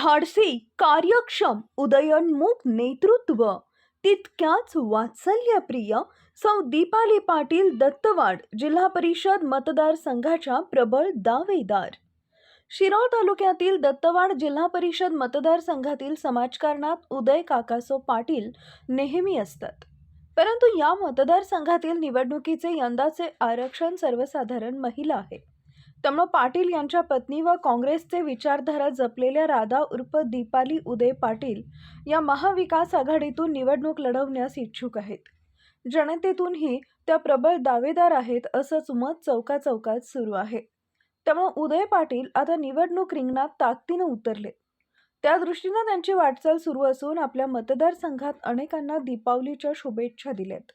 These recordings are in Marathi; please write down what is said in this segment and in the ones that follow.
धाडसी कार्यक्षम उदयोन्मुख नेतृत्व. तितक्याच वात्सल्यप्रिय सौ दीपाली पाटील दत्तवाड जिल्हा परिषद मतदारसंघाच्या प्रबळ दावेदार. शिरोळ तालुक्यातील दत्तवाड जिल्हा परिषद मतदारसंघातील समाजकारणात उदय काकासो पाटील नेहमी असतात. परंतु या मतदारसंघातील निवडणुकीचे यंदाचे आरक्षण सर्वसाधारण महिला आहे. त्यामुळं पाटील यांच्या पत्नी व काँग्रेसचे विचारधारा जपलेल्या राधा उर्फ दीपाली उदय पाटील या महाविकास आघाडीतून निवडणूक लढवण्यास इच्छुक आहेत. जनतेतूनही त्या प्रबळ दावेदार आहेत असंच मत चौका चौकात सुरू आहे. त्यामुळे उदय पाटील आता निवडणूक रिंगणात ताकदीनं उतरले. त्या दृष्टीनं त्यांची वाटचाल सुरू असून आपल्या मतदारसंघात अनेकांना दीपावलीच्या शुभेच्छा दिल्यात.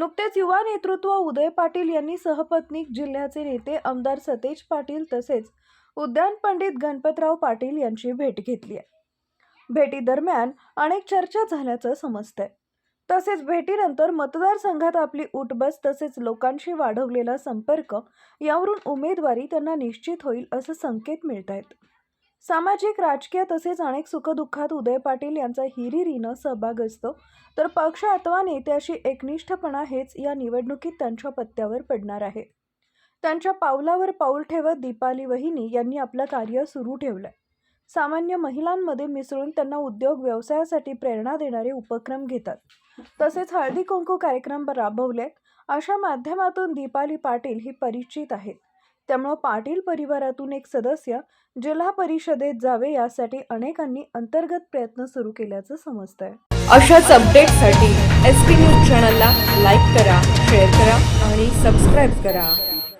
नुकतेच युवा नेतृत्व उदय पाटील यांनी सहपत्नीक जिल्ह्याचे नेते आमदार सतेज पाटील तसेच उद्यान पंडित गणपतराव पाटील यांची भेट घेतली आहे. भेटीदरम्यान अनेक चर्चा झाल्याचं समजतंय. तसेच भेटीनंतर मतदारसंघात आपली उठबस तसेच लोकांशी वाढवलेला संपर्क यावरून उमेदवारी त्यांना निश्चित होईल असं संकेत मिळत आहेत सामाजिक राजकीय तसेच अनेक सुखदुःखात उदय पाटील यांचा हिरिरीनं सहभाग असतो. तर पक्ष अथवा नेत्याशी एकनिष्ठपणा हेच या निवडणुकीत त्यांच्या पत्त्यावर पडणार आहे. त्यांच्या पावलावर पाऊल ठेवत दीपाली वहिनी यांनी आपलं कार्य सुरू ठेवलंय. सामान्य महिलांमध्ये मिसळून त्यांना उद्योग व्यवसायासाठी प्रेरणा देणारे उपक्रम घेतात. तसेच हळदी कुंकू कार्यक्रम राबवले अशा माध्यमातून दीपाली पाटील ही परिचित आहेत. त्यामुळं पाटील परिवारातून एक सदस्य जिल्हा परिषदेत जावे यासाठी अनेकांनी अंतर्गत प्रयत्न सुरू केल्याचं समजतंय. अशाच अपडेटसाठी एस पी न्यूज चॅनलला लाईक करा शेअर करा आणि सबस्क्राईब करा.